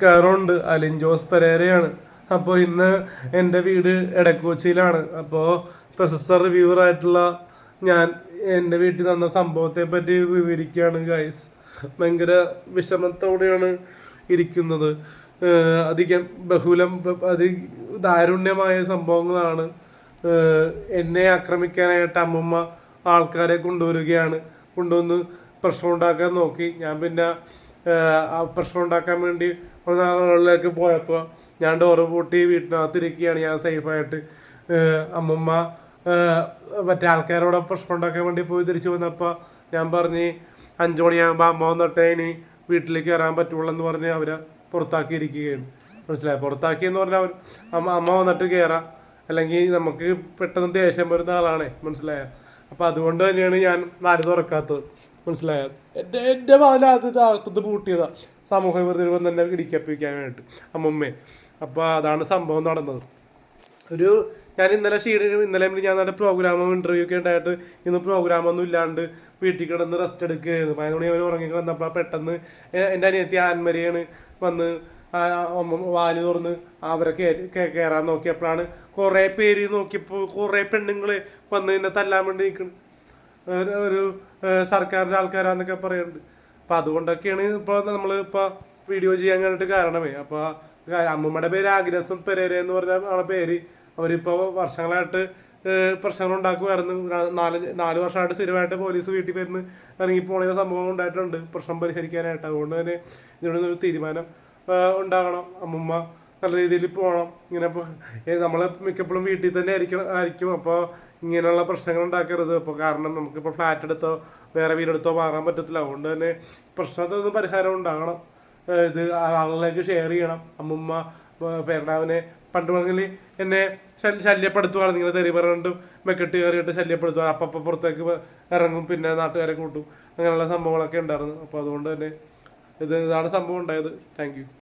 നമസ്കാരമുണ്ട്. അലിൻ ജോസ് പെരേരയാണ്. അപ്പോൾ ഇന്ന് എന്റെ വീട് എടക്കോച്ചിയിലാണ് അപ്പോൾ പ്രൊസസ്സർ റിവ്യൂവർ ആയിട്ടുള്ള ഞാൻ എന്റെ വീട്ടിൽ നടന്ന സംഭവത്തെ പറ്റി വിവരിക്കുകയാണ് ഗൈസ് ഭയങ്കര വിഷമത്തോടെയാണ് ഇരിക്കുന്നത്. അധികം ബഹുലം അതി ദാരുണ്യമായ സംഭവങ്ങളാണ്. എന്നെ ആക്രമിക്കാനായിട്ട് അമ്മമ്മ ആൾക്കാരെ കൊണ്ടുവരികയാണ്. കൊണ്ടുവന്ന് പ്രശ്നം ഉണ്ടാക്കാൻ നോക്കി. ഞാൻ പിന്നെ പ്രശ്നം ഉണ്ടാക്കാൻ വേണ്ടി ഒരു ആളുകളിലേക്ക് പോയപ്പോൾ ഞാൻ ഡോറ് പൂട്ടി വീട്ടിനകത്തിരിക്കുകയാണ് ഞാൻ സേഫായിട്ട് അമ്മമ്മ മറ്റേ ആൾക്കാരോട് പ്രശ്നം ഉണ്ടാക്കാൻ വേണ്ടി പോയി തിരിച്ചു വന്നപ്പോൾ ഞാൻ പറഞ്ഞ് അഞ്ചു മണിയാകുമ്പോൾ അമ്മ വന്നിട്ടേ ഇനി വീട്ടിലേക്ക് വരാൻ പറ്റുള്ളൂ എന്ന് പറഞ്ഞ് അവരെ പുറത്താക്കിയിരിക്കുകയാണ്. മനസ്സിലായി? പുറത്താക്കിയെന്ന് പറഞ്ഞാൽ അവർ അമ്മ അമ്മ വന്നിട്ട് കയറാം അല്ലെങ്കിൽ നമുക്ക് പെട്ടെന്ന് ദേഷ്യം വരുന്ന ആളാണേ. മനസ്സിലായ? അപ്പോൾ അതുകൊണ്ട് തന്നെയാണ് ഞാൻ നാല് തുറക്കാത്തത്. മനസ്സിലായ? എന്റെ എന്റെ വാതിലകത്ത് അകത്തത് പൂട്ടിയതാ. സമൂഹ വിരുദ്ധം തന്നെ ഇടിക്കപ്പിക്കാൻ വേണ്ടിയിട്ട് അമ്മമ്മേ. അപ്പോൾ അതാണ് സംഭവം നടന്നത്. ഒരു ഞാൻ ഇന്നലെ ഷീഡ് ഇന്നലെ ഞാൻ നല്ല പ്രോഗ്രാമും ഇന്റർവ്യൂ ഒക്കെ ഉണ്ടായിട്ട് ഇന്ന് പ്രോഗ്രാമൊന്നും ഇല്ലാണ്ട് വീട്ടിൽ കിടന്ന് റെസ്റ്റ് എടുക്കുകയായിരുന്നു. പതിനൊന്ന് മണി അവർ ഉറങ്ങി വന്നപ്പോൾ പെട്ടെന്ന് എന്റെ അനിയത്തി ആൻമരിയാണ് വന്ന് വാൽ തുറന്ന് അവരെ കയറാൻ നോക്കിയപ്പോഴാണ് കുറേ പേര് നോക്കിയപ്പോൾ കുറേ പെണ്ണുങ്ങൾ വന്ന് എന്നെ തല്ലാൻ വേണ്ടി നിൽക്കുന്നു ഒരു സർക്കാരിന്റെ ആൾക്കാരാന്നൊക്കെ പറയുന്നുണ്ട് അപ്പം അതുകൊണ്ടൊക്കെയാണ് ഇപ്പോൾ നമ്മൾ ഇപ്പോൾ വീഡിയോ ചെയ്യാൻ കണ്ടിട്ട് കാരണമേ. അപ്പോൾ അമ്മൂമ്മയുടെ പേര് ആഗ്രസം പെരേര എന്ന് പറഞ്ഞ ആളെ പേര് അവരിപ്പോൾ വർഷങ്ങളായിട്ട് പ്രശ്നങ്ങൾ ഉണ്ടാക്കുമായിരുന്നു നാല് നാല് വർഷമായിട്ട് സ്ഥിരമായിട്ട് പോലീസ് വീട്ടിൽ വരുന്ന ഇറങ്ങി പോണ സംഭവം ഉണ്ടായിട്ടുണ്ട്. പ്രശ്നം പരിഹരിക്കാനായിട്ട്. അതുകൊണ്ട് തന്നെ ഇതിനൊരു തീരുമാനം ഉണ്ടാകണം. അമ്മുമ്മ നല്ല രീതിയിൽ പോകണം ഇങ്ങനെ നമ്മൾ മിക്കപ്പോഴും വീട്ടിൽ തന്നെ ആയിരിക്കണം ആയിരിക്കും. അപ്പോൾ ഇങ്ങനെയുള്ള പ്രശ്നങ്ങൾ ഉണ്ടാക്കരുത്. അപ്പോൾ കാരണം നമുക്കിപ്പോൾ ഫ്ലാറ്റ് എടുത്തോ വേറെ വീടെടുത്തോ മാറാൻ പറ്റത്തില്ല. അതുകൊണ്ട് തന്നെ പ്രശ്നത്തിനൊന്നും പരിഹാരം ഉണ്ടാകണം. ഇത് ആളുകളിലേക്ക് ഷെയർ ചെയ്യണം. അമ്മുമ്മ പേരണാവിനെ പണ്ട് പറഞ്ഞാൽ എന്നെ ശല്യ ശല്യപ്പെടുത്തുവാണ്. നിങ്ങൾ തെറി പറഞ്ഞിട്ടും മെക്കെട്ട് കയറിയിട്ട് ശല്യപ്പെടുത്തുക അപ്പം പുറത്തേക്ക് ഇറങ്ങും. പിന്നെ നാട്ടുകാരെ കൂട്ടും. അങ്ങനെയുള്ള സംഭവങ്ങളൊക്കെ ഉണ്ടായിരുന്നു. അപ്പോൾ അതുകൊണ്ട് തന്നെ ഇത് ഇതാണ് സംഭവം ഉണ്ടായത്. താങ്ക്